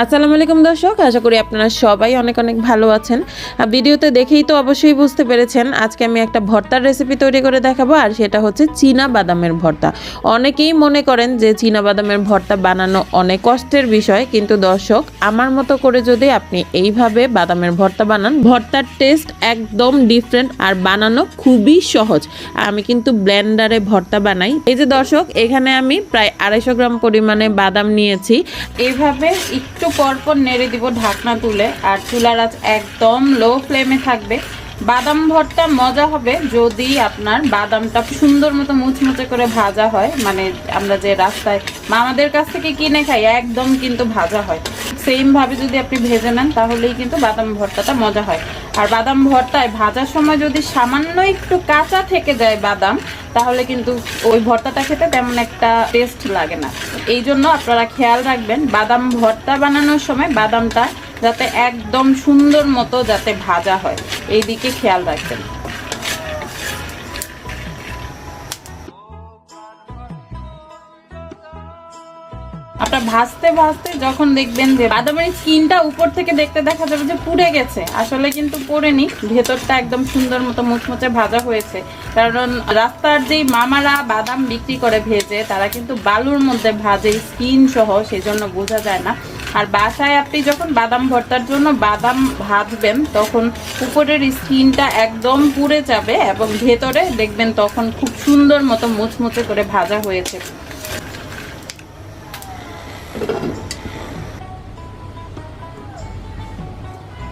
আসসালামু আলাইকুম দর্শক, আশা করি আপনারা সবাই অনেক অনেক ভালো আছেন। ভিডিওতে দেখেই তো অবশ্যই বুঝতে পেরেছেন, আজকে আমি একটা ভর্তার রেসিপি তৈরি করে দেখাবো, আর সেটা হচ্ছে চীনা বাদামের ভর্তা। অনেকেই মনে করেন যে চীনা বাদামের ভর্তা বানানো অনেক কষ্টের বিষয়, কিন্তু দর্শক, আমার মতো করে যদি আপনি এইভাবে বাদামের ভর্তা বানান, ভর্তার টেস্ট একদম ডিফারেন্ট আর বানানো খুবই সহজ। আমি কিন্তু ব্লেন্ডারে ভর্তা বানাই। এই যে দর্শক, এখানে আমি প্রায় আড়াইশো গ্রাম পরিমাণে বাদাম নিয়েছি। এইভাবে একটু পরপর নেড়ে দিব ঢাকনা তুলে, আর চুলার আঁচ একদম লো ফ্লেমে থাকবে। বাদাম ভর্তা মজা হবে যদি আপনার বাদামটা সুন্দর মতো মুচমুচে করে ভাজা হয়। মানে আমরা যে রাস্তায় মামাদের কাছ থেকে কিনে খাই, একদম কিন্তু ভাজা হয়। সেম ভাবে যদি আপনি ভেজে নেন, তাহলেই কিন্তু বাদাম ভর্তাটা মজা হয়। আর বাদাম ভর্তায় ভাজার সময় যদি সামান্য একটু কাঁচা থেকে যায় বাদাম, তাহলে কিন্তু ওই ভর্তাটা খেতে তেমন একটা টেস্ট লাগে না। এই জন্য আপনারা খেয়াল রাখবেন, বাদাম ভর্তা বানানোর সময় বাদামটা যাতে একদম সুন্দর মতো যাতে ভাজা হয়। এই দিকে খেয়াল রাখবেন। আপনার ভাজতে ভাজতে যখন দেখবেন যে বাদামের স্কিনটা উপর থেকে দেখতে দেখা যাবে যে পুড়ে গেছে। আসলে কিন্তু পুড়েনি, ভেতরটা একদম সুন্দর মতো মুচমুচে ভাজা হয়েছে। কারণ রাস্তার যেই মামারা বাদাম বিক্রি করে ভেজে, তারা কিন্তু বালুর মধ্যে ভাজে স্কিন সহ সেই জন্য বোঝা যায় না। আর বাসায় আপনি যখন বাদাম ভর্তার জন্য বাদাম ভাজবেন, তখন উপরের স্কিনটা একদম পুড়ে যাবে এবং ভেতরে দেখবেন তখন খুব সুন্দর মতো মুচমুচে করে ভাজা হয়েছে।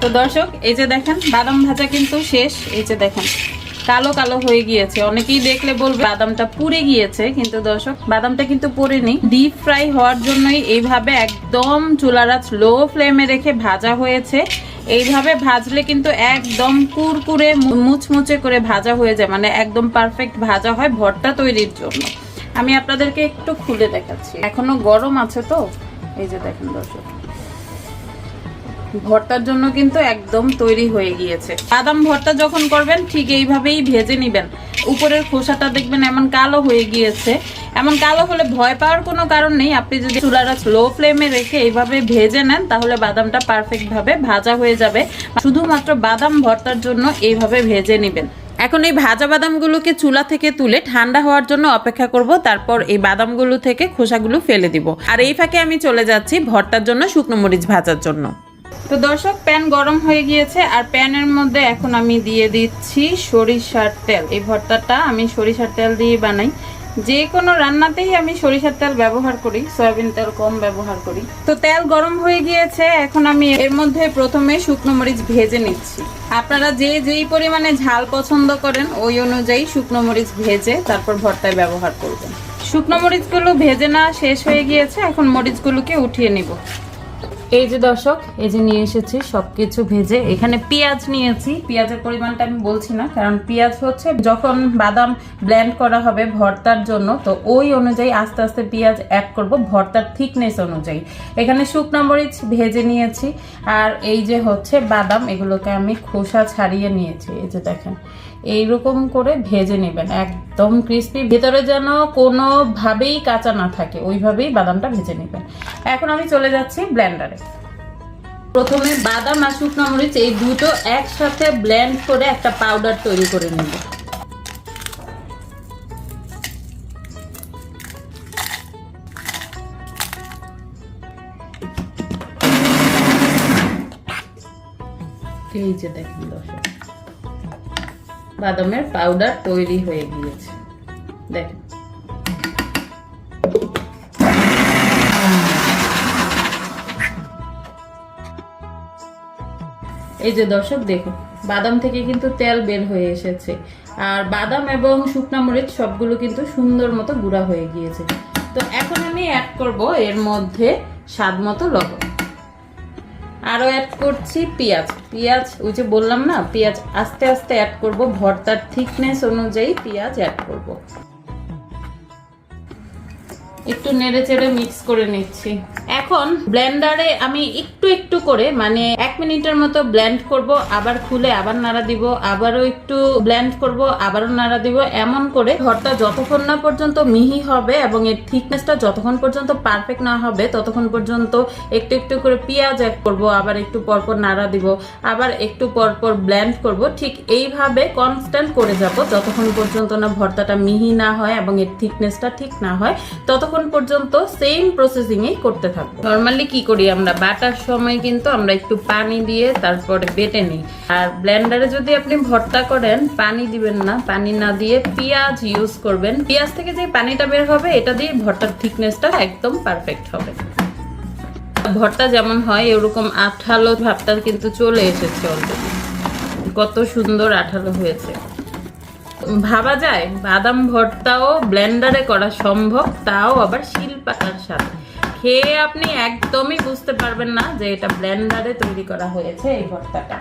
তো দর্শক, এই যে দেখেন, বাদাম ভাজা কিন্তু শেষ। এই যে দেখেন, কালো কালো হয়ে গিয়েছে। অনেকেই দেখলে বলবে, বাদামটা পুড়ে গিয়েছে, কিন্তু দর্শক, বাদামটা কিন্তু পুড়েনি। ডিপ ফ্রাই হওয়ার জন্যই এইভাবে একদম চুলারাজ লো ফ্লেমে রেখে ভাজা হয়েছে। এইভাবে ভাজলে কিন্তু একদম কুরকুরে, মুচমুচে করে ভাজা হয়ে যায়। মানে একদম পারফেক্ট ভাজা হয় ভর্তা তৈরির জন্য। আমি আপনাদেরকে একটু খুলে দেখাচ্ছি। এখনও গরম আছে তো? এই যে দেখেন দর্শক। ভর্তার জন্য কিন্তু একদম তৈরি হয়ে গিয়েছে। বাদাম ভর্তা যখন করবেন, ঠিক এইভাবেই ভেজে নিবেন। উপরের খোসাটা দেখবেন এমন কালো হয়ে গিয়েছে। এমন কালো হলে ভয় পাওয়ার কোনো কারণ নেই। আপনি যদি চুলাটা স্লো ফ্লেমে রেখে এইভাবে ভেজে নেন, তাহলে বাদামটা পারফেক্ট ভাবে ভাজা হয়ে যাবে। শুধুমাত্র বাদাম ভর্তার জন্য এইভাবে ভেজে নেবেন। এখন এই ভাজা বাদামগুলোকে চুলা থেকে তুলে ঠান্ডা হওয়ার জন্য অপেক্ষা করব। তারপর এই বাদামগুলো থেকে খোসাগুলো ফেলে দিব। আর এই ফাঁকে আমি চলে যাচ্ছি ভর্তার জন্য শুকনো মরিচ ভাজার জন্য। তো দর্শক, প্যান গরম হয়ে গিয়েছে আর প্যানের মধ্যে এখন আমি দিয়ে দিচ্ছি সরিষার তেল। এই ভর্তাটা আমি সরিষার তেল দিয়ে বানাই। যে কোনো রান্নাতেই আমি সরিষার তেল ব্যবহার করি, সয়াবিন তেল কম ব্যবহার করি। তো তেল গরম হয়ে গিয়েছে, এখন আমি এর মধ্যে প্রথমে শুকনো মরিচ ভেজে নিচ্ছি। আপনারা যে যেই পরিমাণে ঝাল পছন্দ করেন, ওই অনুযায়ী শুকনো মরিচ ভেজে তারপর ভর্তায় ব্যবহার করবেন। শুকনো মরিচগুলো ভেজে না শেষ হয়ে গিয়েছে, এখন মরিচগুলোকে উঠিয়ে নিব। এই যে দর্শক, এই যে নিয়ে এসেছি সবকিছু ভেজে। এখানে পেঁয়াজ নিয়েছি। পেঁয়াজের পরিমাণটা আমি বলছি না, কারণ পেঁয়াজ হচ্ছে যখন বাদাম ব্লেন্ড করা হবে ভর্তার জন্য, তো ওই অনুযায়ী আস্তে আস্তে পেঁয়াজ অ্যাড করব ভর্তার থিকনেস অনুযায়ী। এখানে শুকনো মরিচ ভেজে নিয়েছি, আর এই যে হচ্ছে বাদাম, এগুলোকে আমি খোসা ছাড়িয়ে নিয়েছি, এই যে দেখেন। এইরকম করে ভেজে নেবেন, একদম ক্রিস্পি ভেতরে যেন কোনোভাবেই কাঁচা না থাকে, ওইভাবেই বাদামটা ভেজে নেবেন। এখন আমি চলে যাচ্ছি ব্লেন্ডারে প্রথমে বাদাম আর শুকনো মরিচ, এই দুটো একসাথে ব্লেন্ড করে একটা পাউডার তৈরি করে নেব। এই যে দেখেন দর্শক। বাদামের পাউডার তৈরি হয়ে গিয়েছে। দেখেন এই যে দর্শক, দেখুন, বাদাম থেকে কিন্তু তেল বের হয়ে এসেছে। আর বাদাম এবং শুকনা মরিচ সবগুলো কিন্তু সুন্দর মতো গুঁড়া হয়ে গিয়েছে। তো এখন আমি অ্যাড করব এর মধ্যে স্বাদ মতো লবণ। আরও অ্যাড করছি পেঁয়াজ। পেঁয়াজ, ওই যে বললাম না, পেঁয়াজ আস্তে আস্তে অ্যাড করব, ভর্তার থিকনেস অনুযায়ী পেঁয়াজ অ্যাড করব। একটু নেড়ে চেড়ে মিক্স করে নিচ্ছি। এখন ব্লেন্ডারে আমি একটু একটু করে মানে এক মিনিটের মতো ব্লেন্ড করব, আবার খুলে আবার নাড়া দিব, আবারও একটু ব্লেন্ড করব, আবারও নাড়া দিব, এমন করে ভর্তা যতক্ষণ না পর্যন্ত মিহি হবে এবং এর থিকনেসটা যতক্ষণ পর্যন্ত পারফেক্ট না হবে, ততক্ষণ পর্যন্ত একটু একটু করে পেঁয়াজ অ্যাড করব, আবার একটু পরপর নাড়া দিব, আবার একটু পরপর ব্লেন্ড করব, ঠিক এইভাবে কনস্ট্যান্ট করে যাব, যতক্ষণ পর্যন্ত না ভর্তাটা মিহি না হয় এবং এর থিকনেসটা ঠিক না হয়, ততক্ষণ পর্যন্ত সেম প্রসেসিংই করতে থাকব। নর্মালি কি করি আমরা? বাটার সময় কিন্তু আমরা একটু পানি দিয়ে তারপরে বেটে নিই। আর ব্লেন্ডারে যদি আপনি ভর্তা করেন, পানি দিবেন না। পানি না দিয়ে পেঁয়াজ ইউজ করবেন। পেঁয়াজ থেকে যে পানিটা বের হবে, এটা দিয়ে ভর্তার থিকনেসটা একদম পারফেক্ট হবে। ভর্তা যেমন হয়, এরকম আঠালো ভাবটা কিন্তু চলে এসেছে অলরেডি কত সুন্দর আঠালো হয়েছে। ভাবা যায়, বাদাম ভর্তাও ব্লেন্ডারে করা সম্ভব, তাও আবার শিলপাতার সাথে খেয়ে আপনি একদমই বুঝতে পারবেন না যে এটা ব্লেন্ডারে তৈরি করা হয়েছে এই ভর্তাটা।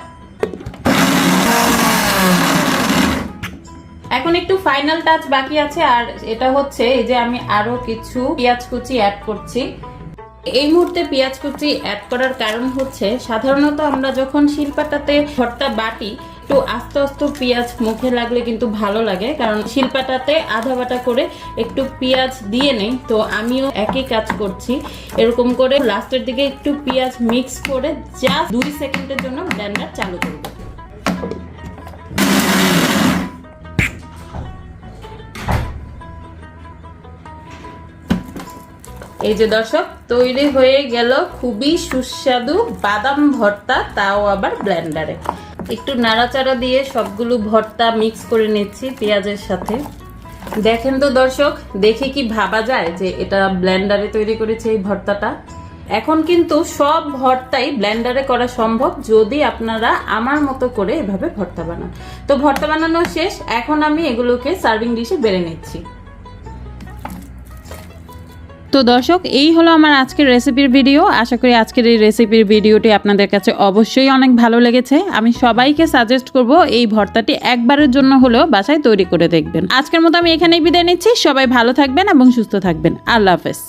এখন একটু ফাইনাল টাচ বাকি আছে, আর এটা হচ্ছে এই যে আমি আরও কিছু পেঁয়াজ কুচি অ্যাড করছি। এই মুহূর্তে পেঁয়াজ কুচি অ্যাড করার কারণ হচ্ছে, সাধারণত আমরা যখন শিলপাটাতে ভর্তা বাটি একটু আস্তে আস্তে পেঁয়াজ মুখে লাগলে কিন্তু ভালো লাগে, কারণ শিলপাটাতে আধা বাটা করে একটু পেঁয়াজ দিয়ে নেই। তো আমিও একই কাজ করছি। এরকম করে লাস্টের দিকে একটু পেঁয়াজ মিক্স করে জাস্ট দুই সেকেন্ডের জন্য ব্লেন্ডার চালু করব। এই যে দর্শক, তৈরি হয়ে গেল খুবই সুস্বাদু বাদাম ভর্তা, তাও আবার ব্লেন্ডারে। একটু নাড়াচাড়া দিয়ে সবগুলো ভর্তা মিক্স করে নিচ্ছি পেঁয়াজের সাথে। দেখেন তো দর্শক, দেখে কি ভাবা যায় যে এটা ব্লেন্ডারে তৈরি করেছে এই ভর্তাটা? এখন কিন্তু সব ভর্তাই ব্লেন্ডারে করা সম্ভব যদি আপনারা আমার মতো করে এভাবে ভর্তা বানান। তো ভর্তা বানানো শেষ, এখন আমি এগুলোকে সার্ভিং ডিশে বেড়ে নিচ্ছি। তো দর্শক, এই হলো আমার আজকের রেসিপির ভিডিও আশা করি আজকের এই রেসিপির ভিডিওটি আপনাদের কাছে অবশ্যই অনেক ভালো লেগেছে। আমি সবাইকে সাজেস্ট করব এই ভর্তাটি একবারের জন্য হলেও বাসায় তৈরি করে দেখবেন। আজকের মতো আমি এখানেই বিদায় নিচ্ছি। সবাই ভালো থাকবেন এবং সুস্থ থাকবেন। আল্লাহ হাফেজ।